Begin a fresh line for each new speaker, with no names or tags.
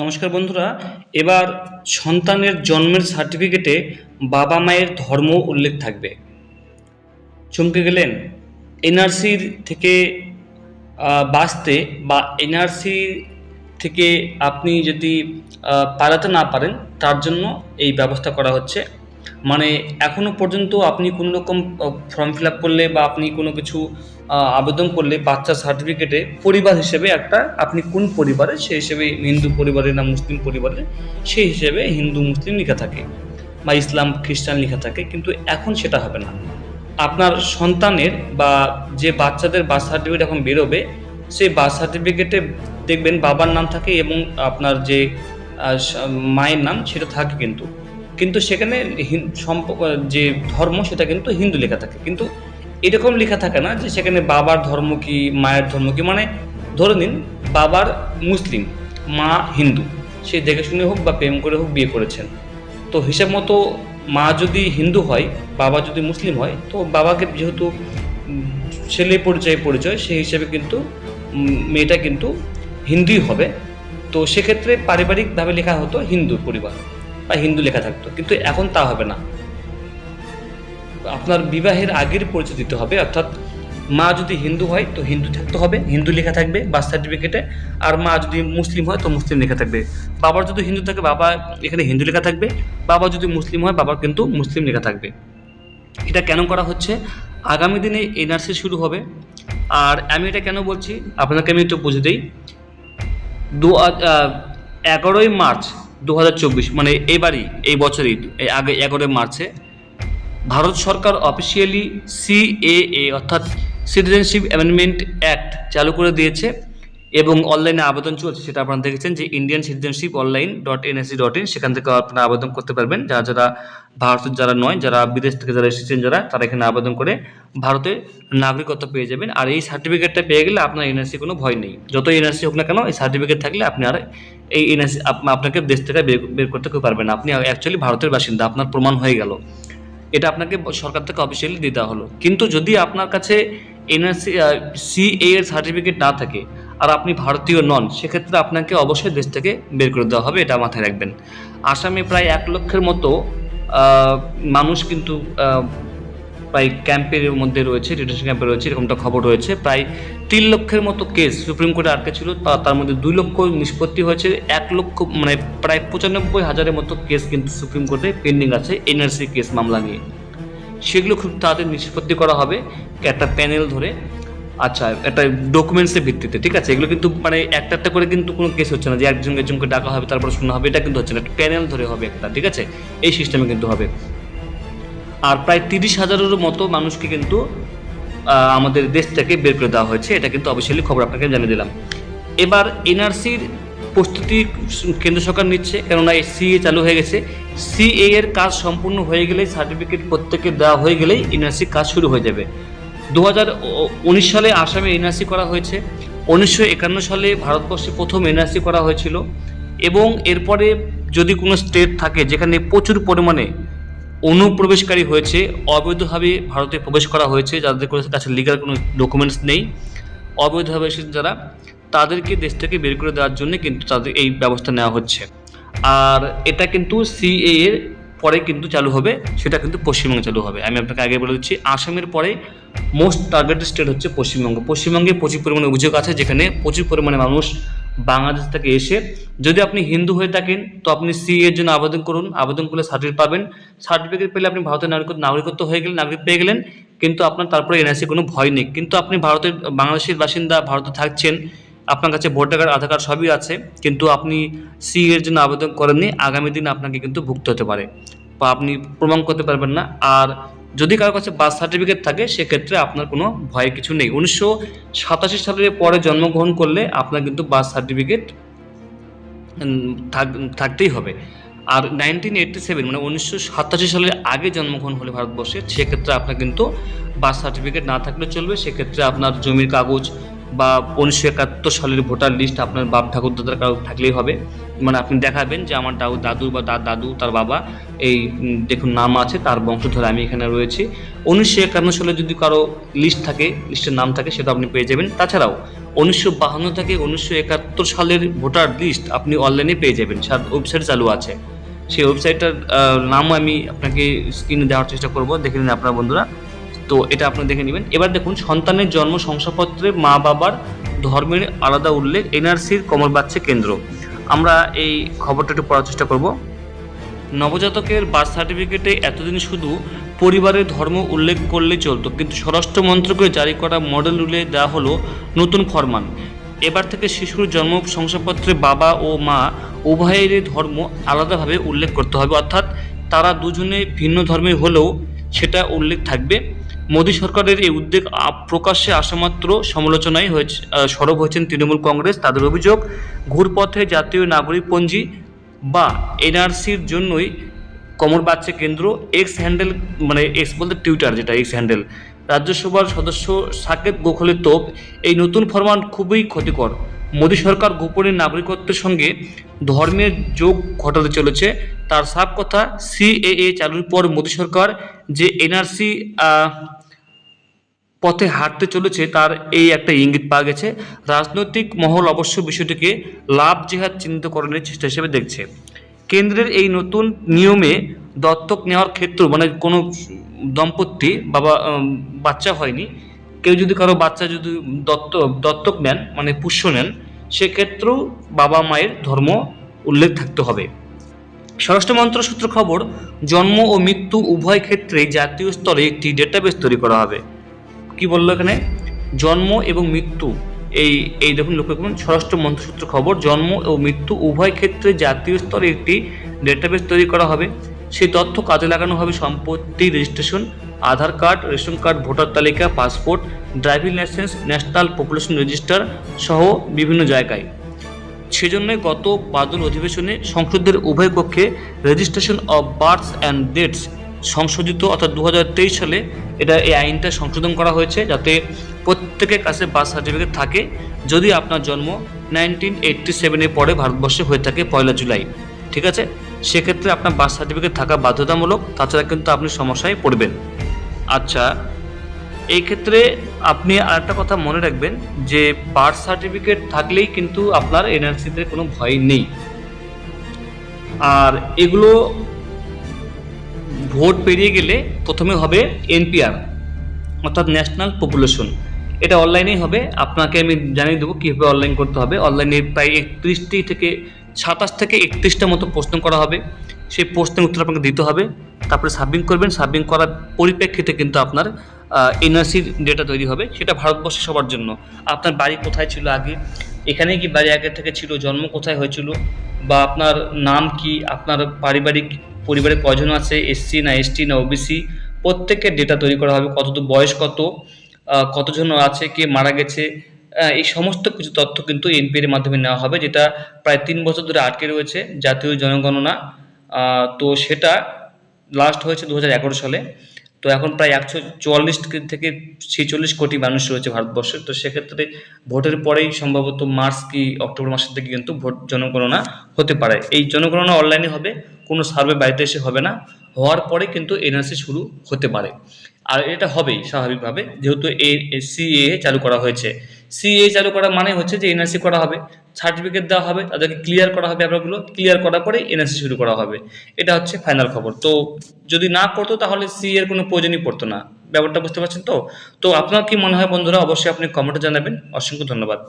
নমস্কার বন্ধুরা, এবার সন্তানের জন্মের সার্টিফিকেটে বাবা মায়ের ধর্ম উল্লেখ থাকবে। চমকে গেলেন। এনআরসির থেকে বাঁচতে বা এনআরসি থেকে আপনি যদি পালাতে না পারেন, তার জন্য এই ব্যবস্থা করা হচ্ছে। মানে এখনও পর্যন্ত আপনি কোনো রকম ফর্ম ফিল আপ করলে বা আপনি কোনো কিছু আবেদন করলে বাচ্চার সার্টিফিকেটে পরিবার হিসেবে একটা, আপনি কোন পরিবারে সেই হিসেবে হিন্দু পরিবারে না মুসলিম পরিবারে সেই হিসেবে হিন্দু, মুসলিম লেখা থাকে বা ইসলাম, খ্রিস্টান লেখা থাকে, কিন্তু এখন সেটা হবে না। আপনার সন্তানের বা যে বাচ্চাদের বার্থ সার্টিফিকেট এখন বেরোবে, সেই বার্থ সার্টিফিকেটে দেখবেন বাবার নাম থাকে এবং আপনার যে মায়ের নাম সেটা থাকে কিন্তু। কিন্তু সেখানে যে ধর্ম সেটা কিন্তু হিন্দু লেখা থাকে। কিন্তু এরকম লেখা থাকে না যে সেখানে বাবার ধর্ম কি, মায়ের ধর্ম কি? মানে ধরে নিন, বাবার মুসলিম, মা হিন্দু। সে দেখে শুনে হোক বা প্রেম করে হোক বিয়ে করেছেন। তো হিসাব মতো মা যদি হিন্দু হয়, বাবা যদি মুসলিম হয়, তো বাবাকে যেহেতু ছেলে পরিচয় পরিচয়, সেই হিসেবে কিন্তু মেয়েটা কিন্তু হিন্দুই হবে। তো সেক্ষেত্রে পারিবারিকভাবে লেখা হতো হিন্দু পরিবার বা হিন্দু লেখা থাকতো। কিন্তু এখন তা হবে না। আপনার বিবাহের আগের পরিচয় দিতে হবে, অর্থাৎ মা যদি হিন্দু হয় তো হিন্দু থাকতে হবে, হিন্দু লেখা থাকবে বার্থ সার্টিফিকেটে আর মা যদি মুসলিম হয় তো মুসলিম লেখা থাকবে। বাবার যদি হিন্দু থাকে, বাবা এখানে হিন্দু লেখা থাকবে, বাবা যদি মুসলিম হয় বাবার কিন্তু মুসলিম লেখা থাকবে। এটা কেন করা হচ্ছে? আগামী দিনে এনআরসি শুরু হবে। আর আমি এটা কেন বলছি? আপনাকে আমি একটু বুঝে দিই। দু এগারোই মার্চ দু হাজার চব্বিশ মানে এবারই, এই বছরই আগে এগারোই মার্চে ভারত সরকার অফিসিয়ালি সিএএ অর্থাৎ সিটিজেনশিপ অ্যামেন্ডমেন্ট অ্যাক্ট চালু করে দিয়েছে এবং অনলাইনে আবেদন চলছে। সেটা আপনারা দেখেছেন যে Indian citizenship online dot NSC dot in সেখান থেকে আপনারা আবেদন করতে পারবেন। যারা যারা ভারতের, যারা নয়, যারা বিদেশ থেকে যারা এসেছেন যারা, তারা এখানে আবেদন করে ভারতে নাগরিকত্ব পেয়ে যাবেন। আর এই সার্টিফিকেটটা পেয়ে গেলে আপনার এনআরসি কোনো ভয় নেই। যত এনআরসি হোক না কেন, এই সার্টিফিকেট থাকলে আপনি আর এই এনআরসি আপনাকে দেশ থেকে বের করতে পারবেন আপনি অ্যাকচুয়ালি ভারতের বাসিন্দা, আপনার প্রমাণ হয়ে গেল। এটা আপনাকে সরকার থেকে অফিসিয়ালি দিতে হলো। কিন্তু যদি আপনার কাছে এনআরসি সিএ এর সার্টিফিকেট না থাকে আর আপনি ভারতীয় নন, সেক্ষেত্রে আপনাকে অবশ্যই দেশ থেকে বের করে দেওয়া হবে, এটা মাথায় রাখবেন। আসামে প্রায় এক লক্ষের মতো মানুষ কিন্তু প্রায় ক্যাম্পের মধ্যে রয়েছে ডিটেনশন ক্যাম্পে রয়েছে, এরকমটা খবর রয়েছে। প্রায় তিন লক্ষের মতো কেস সুপ্রিম কোর্টে আটকে ছিল তার মধ্যে দুই লক্ষ নিষ্পত্তি হয়েছে, এক লক্ষ মানে প্রায় পঁচানব্বই হাজারের মতো কেস কিন্তু সুপ্রিম কোর্টে পেন্ডিং আছে এনআরসি কেস মামলা নিয়ে। সেগুলো খুব তাড়াতাড়ি নিষ্পত্তি করা হবে, একটা প্যানেল ধরে। আচ্ছা একটা ডকুমেন্টসের ভিত্তিতে, ঠিক আছে? এগুলো কিন্তু মানে একটা একটা করে কিন্তু কোনো কেস হচ্ছে না, যে একজন একজনকে ডাকা হবে, তারপর শোনা হবে, এটা কিন্তু হচ্ছে না, একটা প্যানেল ধরে হবে একটা, ঠিক আছে? এই সিস্টেমে কিন্তু হবে। আর প্রায় তিরিশ হাজারেরও মতো মানুষকে কিন্তু আমাদের দেশ থেকে বের করে দেওয়া হয়েছে। এটা কিন্তু অবশ্যই খবর আপনাকে জানিয়ে দিলাম। এবার এনআরসির প্রস্তুতি কেন্দ্র সরকার নিচ্ছে, কেননা এই সিএ চালু হয়ে গেছে। সিএ এর কাজ সম্পূর্ণ হয়ে গেলেই সার্টিফিকেট প্রত্যেকে দেওয়া হয়ে গেলেই এনআরসি কাজ শুরু হয়ে যাবে। দু সালে আসামে এনআরসি করা হয়েছে। উনিশশো একান্ন সালে ভারতবর্ষে প্রথম এনআরসি করা হয়েছিল। এবং এরপরে যদি কোনো স্টেট থাকে যেখানে প্রচুর পরিমাণে অনুপ্রবেশকারী হয়েছে। অবৈধভাবে ভারতে প্রবেশ করা হয়েছে। যাদের কাছে লিগাল কোনো ডকুমেন্টস নেই। অবৈধভাবে এসেছেন যারা, তাদেরকে দেশ থেকে বের করে দেওয়ার জন্য কিন্তু তাদের এই ব্যবস্থা নেওয়া হচ্ছে। আর এটা কিন্তু সিএ এর পরে কিন্তু চালু হবে। সেটা কিন্তু পশ্চিমবঙ্গে চালু হবে। আমি আপনাকে আগে বলে দিচ্ছি, আসামের পরে মোস্ট টার্গেটেড স্টেট হচ্ছে পশ্চিমবঙ্গ। পশ্চিমবঙ্গে প্রচুর পরিমাণে অভিযোগ আছে, যেখানে প্রচুর পরিমাণে মানুষ বাংলাদেশ থেকে এসে যদি আপনি হিন্দু হয়ে থাকেন, তো আপনি সি এর জন্য আবেদন করুন। আবেদন করলে সার্টিফিকেট পাবেন। সার্টিফিকেট পেলে আপনি ভারতের নাগরিকত্ব নাগরিকত্ব হয়ে গেলেন নাগরিক পেয়ে গেলেন, কিন্তু আপনার তারপরে এনআরসি কোনো ভয় নেই। কিন্তু আপনি ভারতের, বাংলাদেশের বাসিন্দা, ভারতে থাকছেন, আপনার কাছে ভোটার কার্ড, আধার কার্ড সবই আছে, কিন্তু আপনি সি এর জন্য আবেদন করেননি, আগামী দিন আপনাকে কিন্তু ভুগতে হতে পারে। বা আপনি প্রমাণ করতে পারবেন না। আর যদি কারোর কাছে বার্থ সার্টিফিকেট থাকে, সেক্ষেত্রে আপনার কোনো ভয়ের কিছু নেই। উনিশশো সাতাশি সালের পরে জন্মগ্রহণ করলে আপনার কিন্তু বার্থ সার্টিফিকেট থাকতেই হবে। আর নাইনটিন এইটটি সেভেন মানে উনিশশো সাতাশি সালের আগে জন্মগ্রহণ হলে ভারতবর্ষে, সেক্ষেত্রে আপনার কিন্তু বার্থ সার্টিফিকেট না থাকলে চলবে। সেক্ষেত্রে আপনার জমির কাগজ বা উনিশশো একাত্তর সালের ভোটার লিস্ট আপনার বাপ ঠাকুর দাদার কারও থাকলেই হবে। মানে আপনি দেখাবেন যে আমার দাদু দাদু বা দা- দাদু, তার বাবা এই দেখুন নাম আছে, তার বংশধর আমি এখানে রয়েছি। উনিশশো একান্ন সালে যদি কারও লিস্ট থাকে লিস্টের নাম থাকে, সেটা আপনি পেয়ে যাবেন। তাছাড়াও, উনিশশো বাহান্ন থেকে উনিশশো একাত্তর সালের ভোটার লিস্ট আপনি অনলাইনে পেয়ে যাবেন। ওয়েবসাইট চালু আছে। সেই ওয়েবসাইটটার নামও আমি আপনাকে স্ক্রিনে দেওয়ার চেষ্টা করব। দেখে নিন আপনার বন্ধুরা। তো এটা আপনি দেখে নেবেন। এবার দেখুন, সন্তানের জন্ম শংসাপত্রে মা বাবার ধর্মের আলাদা উল্লেখ, এনআরসির কমর বাচ্চা কেন্দ্র। আমরা এই খবরটা একটু পড়ার চেষ্টা করব। নবজাতকের বার্থ সার্টিফিকেটে এতদিন শুধু পরিবারের ধর্ম উল্লেখ করলেই চলতো, কিন্তু স্বরাষ্ট্র মন্ত্রকের জারি করা মডেল রুলে দেওয়া হলো নতুন ফরমান। এবার থেকে শিশুর জন্ম শংসাপত্রে বাবা ও মা উভয়েরই ধর্ম আলাদাভাবে উল্লেখ করতে হবে, অর্থাৎ তারা দুজনে ভিন্ন ধর্মের হলেও সেটা উল্লেখ থাকবে। মোদী সরকারের এই উদ্যোগ প্রকাশ্যে আসামাত্র সমালোচনায় হয়েছে সরব হয়েছেন তৃণমূল কংগ্রেস। তাদের অভিযোগ, ঘুরপথে জাতীয় নাগরিকপঞ্জি বা এনআরসির জন্যই কমর বাচ্চা কেন্দ্র এক্স হ্যান্ডেল মানে এক্স বলতে টুইটার যেটা এক্স হ্যান্ডেল রাজ্যসভার সদস্য সাকেত গোখলের তোপ, এই নতুন ফরমান খুবই ক্ষতিকর। মোদী সরকার গোপনে নাগরিকত্বের সঙ্গে ধর্মের যোগ ঘটাতে চলেছে। তার সাফ কথা, সিএএ চালুর পর মোদী সরকার যে এনআরসি পথে হাঁটতে চলেছে, তার এই একটা ইঙ্গিত পাওয়া গেছে। রাজনৈতিক মহল অবশ্য বিষয়টিকে লাভ জেহাদ চিহ্নিতকরণের চেষ্টা হিসেবে দেখছে। কেন্দ্রের এই নতুন নিয়মে দত্তক নেওয়ার ক্ষেত্র মানে কোনো দম্পতি বাবা বাচ্চা হয়নি। কেউ যদি কারও বাচ্চা যদি দত্ত, দত্তক নেন মানে পুষ্য নেন সেক্ষেত্রেও বাবা মায়ের ধর্ম উল্লেখ থাকতে হবে। স্বরাষ্ট্র মন্ত্রক সূত্র খবর, জন্ম ও মৃত্যু উভয় ক্ষেত্রে জাতীয় স্তরে একটি ডেটাবেস তৈরি করা হবে। কি বলল এখানে? জন্ম এবং মৃত্যু। এই এই দেখুন, লক্ষ্য করুন স্বরাষ্ট্র মন্ত্রসূত্র খবর, জন্ম ও মৃত্যু উভয় ক্ষেত্রে জাতীয় স্তরে একটি ডেটাবেস তৈরি করা হবে। সেই তথ্য কাজে লাগানো হবে সম্পত্তি registration Aadhaar card, ration card, voter তালিকা, passport, driving licence, national population register সহ বিভিন্ন জায়গায়। সেজন্যই গত বাদল অধিবেশনে সংসদের উভয় পক্ষে registration of births and deaths সংশোধিত, অর্থাৎ দু হাজার তেইশ সালে এটা এই আইনটা সংশোধন করা হয়েছে যাতে প্রত্যেকের কাছে বার্থ সার্টিফিকেট থাকে যদি আপনার জন্ম নাইনটিন এইটটি সেভেনের পরে ভারতবর্ষে হয়ে থাকে পয়লা জুলাই। ঠিক আছে? সেক্ষেত্রে আপনার বার্থ সার্টিফিকেট থাকা বাধ্যতামূলক, তাছাড়া কিন্তু আপনি সমস্যায় পড়বেন। আচ্ছা এই ক্ষেত্রে আপনি আরেকটা কথা মনে রাখবেন যে বার্থ সার্টিফিকেট থাকলেই কিন্তু আপনার এনআরসিতে কোনো ভয় নেই। আর এগুলো ভোট পেরিয়ে গেলে প্রথমে হবে এনপিআর অর্থাৎ ন্যাশনাল পপুলেশন এটা অনলাইনেই হবে, আপনাকে আমি জানিয়ে দেবো কীভাবে অনলাইন করতে হবে। অনলাইনে প্রায় একত্রিশটি থেকে সাতাশ থেকে একত্রিশটা মতো প্রশ্ন করা হবে। সেই প্রশ্নের উত্তর আপনাকে দিতে হবে। তারপরে সাবমিট করবেন। সাবমিট করার পরিপ্রেক্ষিতে কিন্তু আপনার এনআরসির ডেটা তৈরি হবে। সেটা ভারতবর্ষে সবার জন্য। আপনার বাড়ি কোথায় ছিল আগে? এখানে কি বাড়ি আগে থেকে ছিল? জন্ম কোথায় হয়েছিল? বা আপনার নাম কি? আপনার পারিবারিক পরিবারে কজন আছে? এসসি না এসটি না ওবিসি প্রত্যেকের ডেটা তৈরি করা হবে। কত বয়স কত? কতজন আছে? কে মারা গেছে? এই সমস্ত কিছু তথ্য কিন্তু এনপিআর মাধ্যমে নেওয়া হবে, যেটা প্রায় তিন বছর ধরে আটকে রয়েছে। জাতীয় জনগণনা তো সেটা লাস্ট হয়েছে দু হাজার এগারো সালে। তো এখন প্রায় একশো চুয়াল্লিশ থেকে ছেচল্লিশ কোটি মানুষ রয়েছে ভারতবর্ষে। তো সেক্ষেত্রে ভোটের পরেই সম্ভবত মার্চ কি অক্টোবর মাসের থেকে কিন্তু ভোট জনগণনা হতে পারে। এই জনগণনা অনলাইনে হবে, কোনো সার্ভে বাড়িতে এসে হবে না। হওয়ার পরে কিন্তু এনআরসি শুরু হতে পারে। আর এটা হবেই স্বাভাবিকভাবে, যেহেতু এ সিএ চালু করা হয়েছে। সিএ চালু করা মানে হচ্ছে যে এনআরসি করা হবে সার্টিফিকেট দেওয়া হবে, তাদেরকে ক্লিয়ার করা হবে ব্যাপারগুলো ক্লিয়ার করার পরে এনআরসি শুরু করা হবে। এটা হচ্ছে ফাইনাল খবর। তো যদি না করতো তাহলে সি এর কোনো প্রয়োজনই পড়তো না। ব্যাপারটা বুঝতে পারছেন তো? তো আপনার কি মনে হয় বন্ধুরা? অবশ্যই আপনি কমেন্টে জানাবেন। অসংখ্য ধন্যবাদ।